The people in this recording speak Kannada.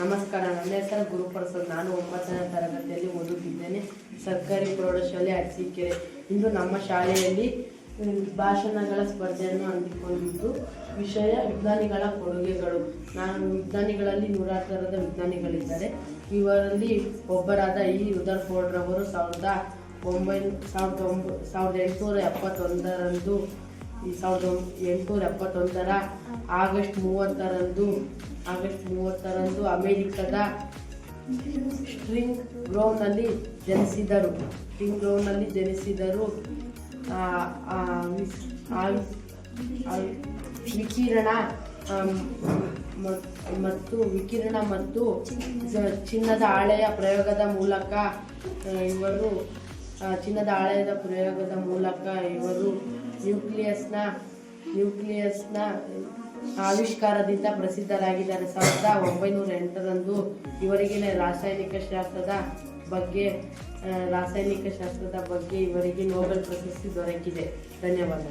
ನಮಸ್ಕಾರ ನನ್ನ ಹೆಸರು ಗುರುಪ್ರಸಾದ್. ನಾನು ಒಂಬತ್ತನೇ ತರಗತಿಯಲ್ಲಿ ಓದುತ್ತಿದ್ದೇನೆ. ಸರ್ಕಾರಿ ಪ್ರೌಢಶಾಲೆ ಅರಸೀಕೆರೆ. ಇಂದು ನಮ್ಮ ಶಾಲೆಯಲ್ಲಿ ಭಾಷಣಗಳ ಸ್ಪರ್ಧೆಯನ್ನು ಹಂಚಿಕೊಂಡಿದ್ದು, ವಿಷಯ ವಿಜ್ಞಾನಿಗಳ ಕೊಡುಗೆಗಳು. ನಾನು ವಿಜ್ಞಾನಿಗಳಲ್ಲಿ ನೂರಾರು ಥರದ ವಿಜ್ಞಾನಿಗಳಿದ್ದಾರೆ. ಇವರಲ್ಲಿ ಒಬ್ಬರಾದ ಈ ಉದರ್ ಫೋಡ್ರವರು ಸಾವಿರದ ಒಂಬೈ, ಸಾವಿರದ ಒಂಬ, ಸಾವಿರದ ಎಂಟುನೂರ ಎಪ್ಪತ್ತೊಂದರಂದು ಸಾವಿರದ ಒಂಬ- ಎಂಟುನೂರ ಎಪ್ಪತ್ತೊಂದರ ಆಗಸ್ಟ್ ಮೂವತ್ತರಂದು ಆಗಸ್ಟ್ ಮೂವತ್ತರಂದು ಅಮೆರಿಕದ ಸ್ಟ್ರಿಂಗ್ ಗ್ರೋವ್ನಲ್ಲಿ ಜನಿಸಿದರು. ಸ್ಟ್ರಿಂಗ್ ಗ್ರೋವ್ನಲ್ಲಿ ಜನಿಸಿದರು. ವಿಕಿರಣ ಮತ್ತು ವಿಕಿರಣ ಮತ್ತು ಚಿನ್ನದ ಹಾಳೆಯ ಪ್ರಯೋಗದ ಮೂಲಕ ಇವರು ಚಿನ್ನದ ಆಳಯದ ಪ್ರಯೋಗದ ಮೂಲಕ ಇವರು ನ್ಯೂಕ್ಲಿಯಸ್ನ ನ್ಯೂಕ್ಲಿಯಸ್ನ ಆವಿಷ್ಕಾರದಿಂದ ಪ್ರಸಿದ್ಧರಾಗಿದ್ದಾರೆ. ಸಾವಿರದ ಒಂಬೈನೂರ ಎಂಟರಂದು ಇವರಿಗೆ ರಾಸಾಯನಿಕ ಶಾಸ್ತ್ರದ ಬಗ್ಗೆ ರಾಸಾಯನಿಕ ಶಾಸ್ತ್ರದ ಬಗ್ಗೆ ಇವರಿಗೆ ನೋಬೆಲ್ ಪ್ರಶಸ್ತಿ ದೊರಕಿದೆ. ಧನ್ಯವಾದ